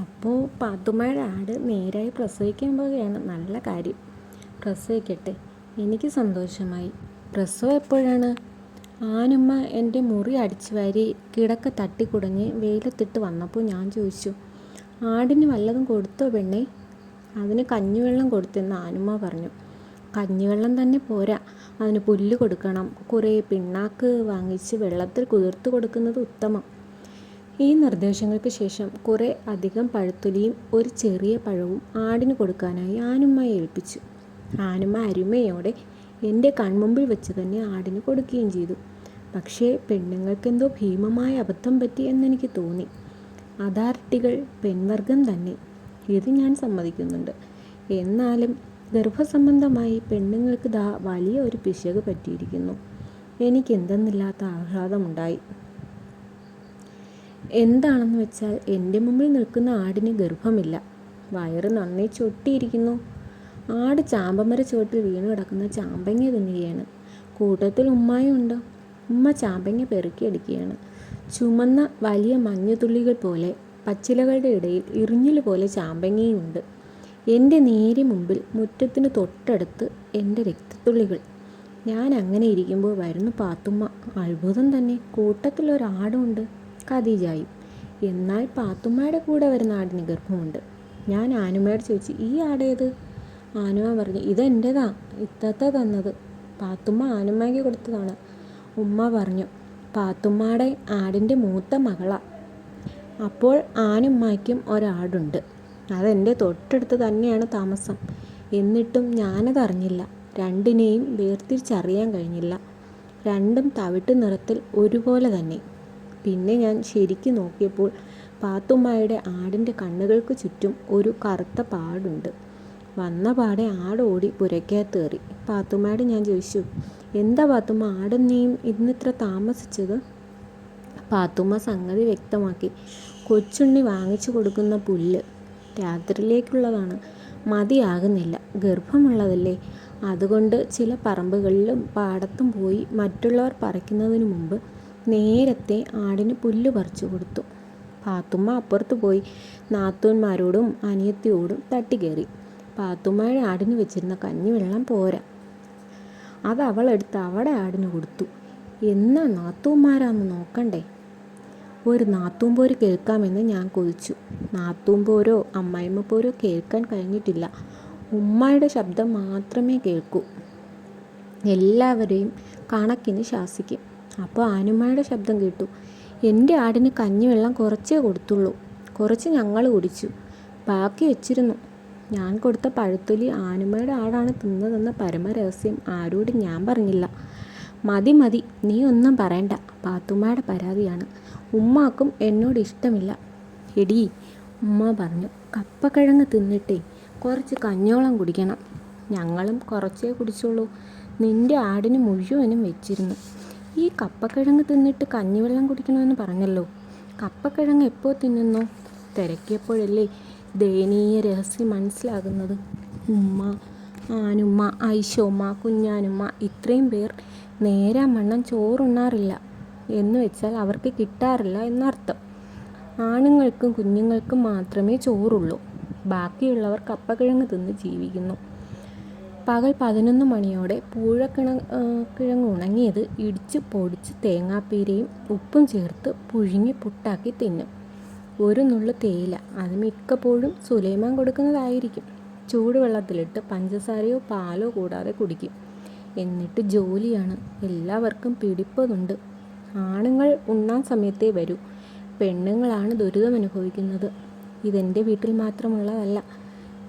അപ്പോൾ പാത്തുമ്മയുടെ ആട് നേരായി പ്രസവിക്കാൻ പോവുകയാണ്. നല്ല കാര്യം. പ്രസവിക്കട്ടെ. എനിക്ക് സന്തോഷമായി. പ്രസവം എപ്പോഴാണ്? ആനുമ്മ എന്റെ മുറി അടിച്ചു വാരി കിടക്ക തട്ടിക്കുടഞ്ഞ് വെയിലത്തിട്ട് വന്നപ്പോൾ ഞാൻ ചോദിച്ചു ആടിന് വല്ലതും കൊടുത്തോ പെണ്ണേ? അതിന് കഞ്ഞിവെള്ളം കൊടുത്തെന്ന് ആനുമ്മ പറഞ്ഞു. കഞ്ഞിവെള്ളം തന്നെ പോരാ. അതിന് പുല്ല് കൊടുക്കണം. കുറേ പിണ്ണാക്ക് വാങ്ങിച്ച് വെള്ളത്തിൽ കുതിർത്ത് കൊടുക്കുന്നത് ഉത്തമം. ഈ നിർദ്ദേശങ്ങൾക്ക് ശേഷം കുറേ അധികം പഴത്തൊലിയും ഒരു ചെറിയ പഴവും ആടിന് കൊടുക്കാനായി ആനുമ്മയെ ഏൽപ്പിച്ചു. ആനുമ്മ അരുമയോടെ എന്റെ കൺമുമ്പിൽ വെച്ച് തന്നെ ആടിന് കൊടുക്കുകയും ചെയ്തു. പക്ഷേ പെണ്ണുങ്ങൾക്കെന്തോ ഭീമമായ അബദ്ധം പറ്റി എന്നെനിക്ക് തോന്നി. അഥാർട്ടികൾ പെൺവർഗം തന്നെ. ഇത് ഞാൻ സമ്മതിക്കുന്നുണ്ട്. എന്നാലും ഗർഭസംബന്ധമായി പെണ്ണുങ്ങൾക്ക് ദാ വലിയ ഒരു പിശക് പറ്റിയിരിക്കുന്നു. എനിക്ക് എന്തെന്നില്ലാത്ത ആഹ്ലാദമുണ്ടായി. എന്താണെന്ന് വെച്ചാൽ എന്റെ മുമ്പിൽ നിൽക്കുന്ന ആടിന് ഗർഭമില്ല. വയറ് നന്നേ ചൊട്ടിയിരിക്കുന്നു. ആട് ചാമ്പമര ചുവട്ടിൽ വീണ് കിടക്കുന്ന ചാമ്പങ്ങ തിന്നുകയാണ്. കൂട്ടത്തിൽ ഉമ്മായും ഉണ്ട്. ഉമ്മ ചാമ്പങ്ങ പെറുക്കിയെടുക്കുകയാണ് ചുമന്ന വലിയ മഞ്ഞുതുള്ളികൾ പോലെ പച്ചിലകളുടെ ഇടയിൽ ഇറിഞ്ഞിൽ പോലെ ചാമ്പങ്ങയുമുണ്ട് എന്റെ നേരെ മുമ്പിൽ മുറ്റത്തിന് തൊട്ടടുത്ത് എന്റെ രക്തത്തുള്ളികൾ. ഞാൻ അങ്ങനെ ഇരിക്കുമ്പോൾ വരുന്നു പാത്തുമ്മ അത്ഭുതം തന്നെ. കൂട്ടത്തിലൊരാടുമുണ്ട് ഖദീജായും എന്നാൽ പാത്തുമ്മയുടെ കൂടെ വരുന്ന ആടിന് ഗർഭമുണ്ട് ഞാൻ ആനുമയോട് ചോദിച്ചു ഈ ആടേത് ആനുമ പറഞ്ഞു ഇതെന്റെതാ ഇത്തത്ത തന്നത്. പാത്തുമ്മ ആനുമ്മയ്ക്ക് കൊടുത്തതാണ്. ഉമ്മ പറഞ്ഞു പാത്തുമ്മയുടെ ആടിന്റെ മൂത്ത മകളാ. അപ്പോൾ ആനുമ്മയ്ക്കും ഒരാടുണ്ട്. അതെന്റെ തൊട്ടടുത്ത് തന്നെയാണ് താമസം. എന്നിട്ടും ഞാനതറിഞ്ഞില്ല. രണ്ടിനെയും വേർതിരിച്ചറിയാൻ കഴിഞ്ഞില്ല. രണ്ടും തവിട്ട് നിറത്തിൽ ഒരുപോലെ തന്നെ. പിന്നെ ഞാൻ ശരിക്ക് നോക്കിയപ്പോൾ പാത്തുമ്മയുടെ ആടിന്റെ കണ്ണുകൾക്ക് ചുറ്റും ഒരു കറുത്ത പാടുണ്ട്. വന്ന പാടെ ആടോടി ഓടി പുരയ്ക്കകത്ത് പാത്തുമ്മയോട് ഞാൻ ചോദിച്ചു എന്താ പാത്തുമ്മ ആടെന്നെയും ഇന്നിത്ര താമസിച്ചത്? പാത്തുമ്മ സംഗതി വ്യക്തമാക്കി കൊച്ചുണ്ണി വാങ്ങിച്ചു കൊടുക്കുന്ന പുല്ല് രാത്രിയിലേക്കുള്ളതാണ്. മതിയാകുന്നില്ല. ഗർഭമുള്ളതല്ലേ. അതുകൊണ്ട് ചില പറമ്പുകളിലും പാടത്തും പോയി മറ്റുള്ളവർ പറിക്കുന്നതിന് മുമ്പ് നേരത്തെ ആടിന് പുല്ല് പറിച്ചു കൊടുത്തു. പാത്തുമ്മ അപ്പുറത്ത് പോയി നാത്തൂന്മാരോടും അനിയത്തിയോടും തട്ടിക്കയറി പാത്തുമ്മയുടെ ആടിന് വെച്ചിരുന്ന കഞ്ഞിവെള്ളം പോരാ. അത് അവളെടുത്ത് അവിടെ ആടിന് കൊടുത്തു. എന്നാ നാത്തൂന്മാരാന്ന് നോക്കണ്ടേ? ഒരു നാത്തൂമ്പോര് കേൾക്കാമെന്ന് ഞാൻ കൊതിച്ചു. നാത്തൂമ്പോരോ അമ്മായിമ്മ പോരോ കേൾക്കാൻ കഴിഞ്ഞിട്ടില്ല. ഉമ്മയുടെ ശബ്ദം മാത്രമേ കേൾക്കൂ. എല്ലാവരെയും കണക്കിന് ശാസിക്കും. അപ്പോൾ ആനുമ്മയുടെ ശബ്ദം കേട്ടു. എന്റെ ആടിന് കഞ്ഞിവെള്ളം കുറച്ചേ കൊടുത്തുള്ളൂ. കുറച്ച് ഞങ്ങൾ കുടിച്ചു. ബാക്കി വെച്ചിരുന്നു. ഞാൻ കൊടുത്ത പഴുത്തൊലി ആനുമ്മയുടെ ആടാണ് തിന്നതെന്ന പരമരഹസ്യം ആരോട് ഞാൻ പറഞ്ഞില്ല. മതി മതി. നീ ഒന്നും പറയണ്ട. പാത്തുമ്മയുടെ പരാതിയാണ്. ഉമ്മാക്കും എന്നോട് ഇഷ്ടമില്ല. എടീ ഉമ്മ പറഞ്ഞു കപ്പക്കിഴങ്ങ് തിന്നിട്ടേ കുറച്ച് കഞ്ഞോളം കുടിക്കണം. ഞങ്ങളും കുറച്ചേ കുടിച്ചുള്ളൂ. നിന്റെ ആടിന് മുഴുവനും വെച്ചിരുന്നു. ഈ കപ്പക്കിഴങ്ങ് തിന്നിട്ട് കഞ്ഞിവെള്ളം കുടിക്കണമെന്ന് പറഞ്ഞല്ലോ. കപ്പക്കിഴങ്ങ് എപ്പോൾ തിന്നുന്നോ? തിരക്കിയപ്പോഴല്ലേ ദയനീയ രഹസ്യം മനസ്സിലാകുന്നത്. ഉമ്മ ആനുമ്മ ഐശോമ്മ കുഞ്ഞാനുമ്മ ഇത്രയും പേർ നേരാമണ്ണം ചോറുണ്ണാറില്ല. എന്ന് വെച്ചാൽ അവർക്ക് കിട്ടാറില്ല എന്നർത്ഥം. ആണുങ്ങൾക്കും കുഞ്ഞുങ്ങൾക്കും മാത്രമേ ചോറുള്ളൂ. ബാക്കിയുള്ളവർ കപ്പക്കിഴങ്ങ് തിന്ന് ജീവിക്കുന്നു. പകൽ പതിനൊന്ന് മണിയോടെ പൂഴക്കിണ കിഴങ്ങ് ഉണങ്ങിയത് ഇടിച്ച് പൊടിച്ച് തേങ്ങാപ്പീരയും ഉപ്പും ചേർത്ത് പുഴുങ്ങി പുട്ടാക്കി തിന്നും. ഒരു നുള്ളു തേയില അത് മിക്കപ്പോഴും സുലൈമാൻ കൊടുക്കുന്നതായിരിക്കും. ചൂടുവെള്ളത്തിലിട്ട് പഞ്ചസാരയോ പാലോ കൂടാതെ കുടിക്കും. എന്നിട്ട് ജോലിയാണ്. എല്ലാവർക്കും പിടിപ്പതുണ്ട് ആണുങ്ങൾ ഉണ്ണാൻ സമയത്തേ വരൂ. പെണ്ണുങ്ങളാണ് ദുരിതം അനുഭവിക്കുന്നത് ഇതെന്റെ വീട്ടിൽ മാത്രമുള്ളതല്ല.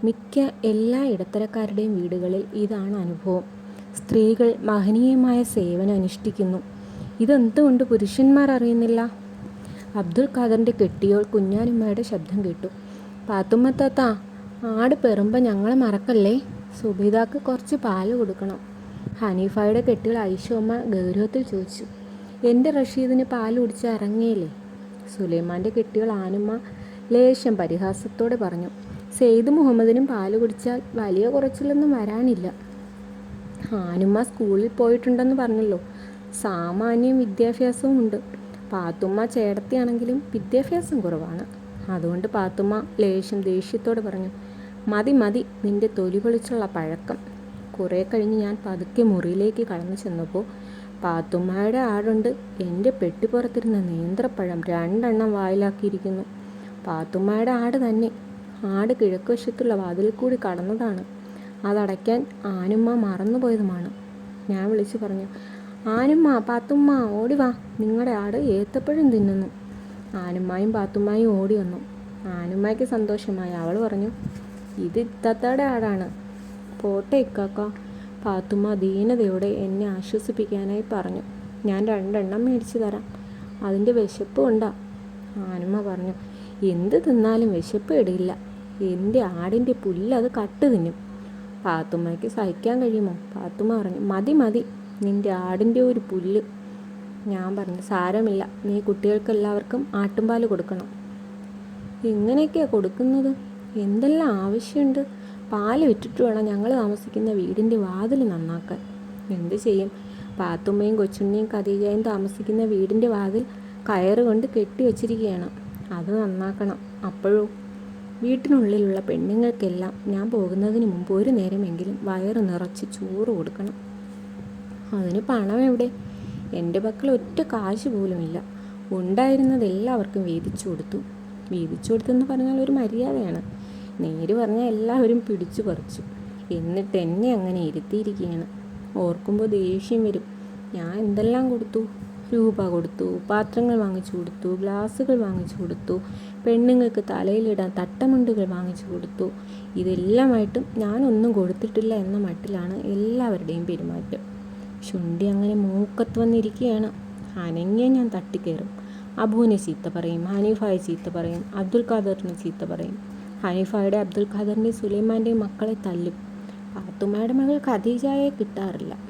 മിക്ക എല്ലാ ഇടത്തരക്കാരുടെയും വീടുകളിൽ ഇതാണ് അനുഭവം. സ്ത്രീകൾ മഹനീയമായ സേവനം അനുഷ്ഠിക്കുന്നു. ഇതെന്തുകൊണ്ട് പുരുഷന്മാർ അറിയുന്നില്ല? അബ്ദുൽ ഖാദറിന്റെ കെട്ടിയോൾ കുഞ്ഞാനുമ്മയുടെ ശബ്ദം കേട്ടു. പാത്തുമ്മ താത്ത ആട് പെറുമ്പോൾ ഞങ്ങളെ മറക്കല്ലേ? സുബിതാക്ക് കുറച്ച് പാൽ കൊടുക്കണം. ഹനീഫയുടെ കെട്ടിൽ ഐഷോമ്മ ഗൗരവത്തിൽ ചോദിച്ചു. എന്റെ റഷീദിന് പാൽ കുടിച്ച് ഇറങ്ങിയില്ലേ? സുലൈമാന്റെ കെട്ടികൾ ആനുമ്മ ലേശം പരിഹാസത്തോടെ പറഞ്ഞു. സെയ്ദ് മുഹമ്മദിനും പാൽ കുടിച്ചാൽ വലിയ കുറച്ചിലൊന്നും വരാനില്ല. ഹാനുമ്മ സ്കൂളിൽ പോയിട്ടുണ്ടെന്ന് പറഞ്ഞല്ലോ. സാമാന്യം വിദ്യാഭ്യാസവും ഉണ്ട്. പാത്തുമ്മ ചേടത്തിയാണെങ്കിലും വിദ്യാഭ്യാസം കുറവാണ്. അതുകൊണ്ട് പാത്തുമ്മ ലേശം ദേഷ്യത്തോട് പറഞ്ഞു മതി മതി നിന്റെ തൊലി പൊളിച്ചുള്ള പഴക്കം. കുറേ കഴിഞ്ഞ് ഞാൻ പതുക്കെ മുറിയിലേക്ക് കടന്നു ചെന്നപ്പോൾ പാത്തുമ്മയുടെ ആടുണ്ട് എന്റെ പെട്ടിപ്പുറത്തിരുന്ന നേന്ത്രപ്പഴം രണ്ടെണ്ണം വായിലാക്കിയിരിക്കുന്നു. പാത്തുമ്മയുടെ ആട് തന്നെ. ആട് കിഴക്ക് വശത്തുള്ള വാതിലിൽ കൂടി കടന്നതാണ്. അതടയ്ക്കാൻ ആനുമ്മ മറന്നുപോയതുമാണ്. ഞാൻ വിളിച്ചു പറഞ്ഞു ആനുമ്മ പാത്തുമ്മ ഓടി വാ. നിങ്ങളുടെ ആട് ഏത്തപ്പഴം തിന്നുന്നു. ആനുമ്മയും പാത്തുമ്മായും ഓടി വന്നു. ആനുമ്മയ്ക്ക് സന്തോഷമായി. അവൾ പറഞ്ഞു ഇത് ഇത്തത്തയുടെ ആടാണ്. പോട്ടെ ഇക്കാക്ക. പാത്തുമ്മ ദീനതയോടെ എന്നെ ആശ്വസിപ്പിക്കാനായി പറഞ്ഞു ഞാൻ രണ്ടെണ്ണം മേടിച്ചു തരാം. അതിന്റെ വിശപ്പ് കൊണ്ടാ. ആനുമ്മ പറഞ്ഞു എന്ത് തിന്നാലും വിശപ്പ് ഇടില്ല എന്റെ ആടിന്റെ പുല്ല് അത് കട്ട് തിന്നും. പാത്തുമ്മയ്ക്ക് സഹിക്കാൻ കഴിയുമോ? പാത്തുമ്മ പറഞ്ഞു മതി മതി. നിന്റെ ആടിന്റെ ഒരു പുല്ല്. ഞാൻ പറഞ്ഞു സാരമില്ല. നീ കുട്ടികൾക്ക് എല്ലാവർക്കും ആട്ടുംപാൽ കൊടുക്കണം. എങ്ങനെയൊക്കെയാണ് കൊടുക്കുന്നത്? എന്തെല്ലാം ആവശ്യമുണ്ട്? പാൽ വിറ്റിട്ട് വേണം ഞങ്ങൾ താമസിക്കുന്ന വീടിന്റെ വാതിൽ നന്നാക്കാൻ. എന്ത് ചെയ്യും? പാത്തുമ്മയും കൊച്ചുണ്ണിയും കദീജയും താമസിക്കുന്ന വീടിന്റെ വാതിൽ കയറ് കൊണ്ട് കെട്ടി വച്ചിരിക്കുകയാണ് അത് നന്നാക്കണം. അപ്പോഴോ വീട്ടിനുള്ളിലുള്ള പെണ്ണുങ്ങൾക്കെല്ലാം ഞാൻ പോകുന്നതിന് മുമ്പ് ഒരു നേരമെങ്കിലും വയറ് നിറച്ച് ചോറ് കൊടുക്കണം. അതിന് പണം എവിടെ? എന്റെ പക്കൽ ഒറ്റ കാശ് പോലുമില്ല. ഉണ്ടായിരുന്നത് എല്ലാവർക്കും വീതിച്ചു കൊടുത്തു. വീതിച്ചു കൊടുത്തെന്ന് പറഞ്ഞാൽ ഒരു മര്യാദയാണ്. നേര് പറഞ്ഞാൽ എല്ലാവരും പിടിച്ചു പറിച്ചു. എന്നിട്ട് എന്നെ അങ്ങനെ ഇരുത്തിയിരിക്കുകയാണ്. ഓർക്കുമ്പോൾ ദേഷ്യം വരും. ഞാൻ എന്തെല്ലാം കൊടുത്തു? രൂപ കൊടുത്തു പാത്രങ്ങൾ വാങ്ങിച്ചു കൊടുത്തു ഗ്ലാസ്സുകൾ വാങ്ങിച്ചു കൊടുത്തു പെണ്ണുങ്ങൾക്ക് തലയിലിടാൻ തട്ടമുണ്ടുകൾ വാങ്ങിച്ചു കൊടുത്തു. ഇതെല്ലാമായിട്ടും ഞാനൊന്നും കൊടുത്തിട്ടില്ല എന്ന മട്ടിലാണ് എല്ലാവരുടെയും പെരുമാറ്റം. ശുണ്ടി അങ്ങനെ മൂക്കത്ത് വന്നിരിക്കുകയാണ്. അനങ്ങിയ ഞാൻ തട്ടിക്കയറും. അബുവിനെ ചീത്ത പറയും ഹനീഫായെ ചീത്ത പറയും അബ്ദുൽ ഖാദറിനെ ചീത്ത പറയും. ഹനീഫായുടെ അബ്ദുൽ ഖാദറിന്റെയും സുലൈമാന്റെയും മക്കളെ തല്ലും. പാത്തുമ്മയുടെ മകൾ ഖദീജായെ കിട്ടാറില്ല.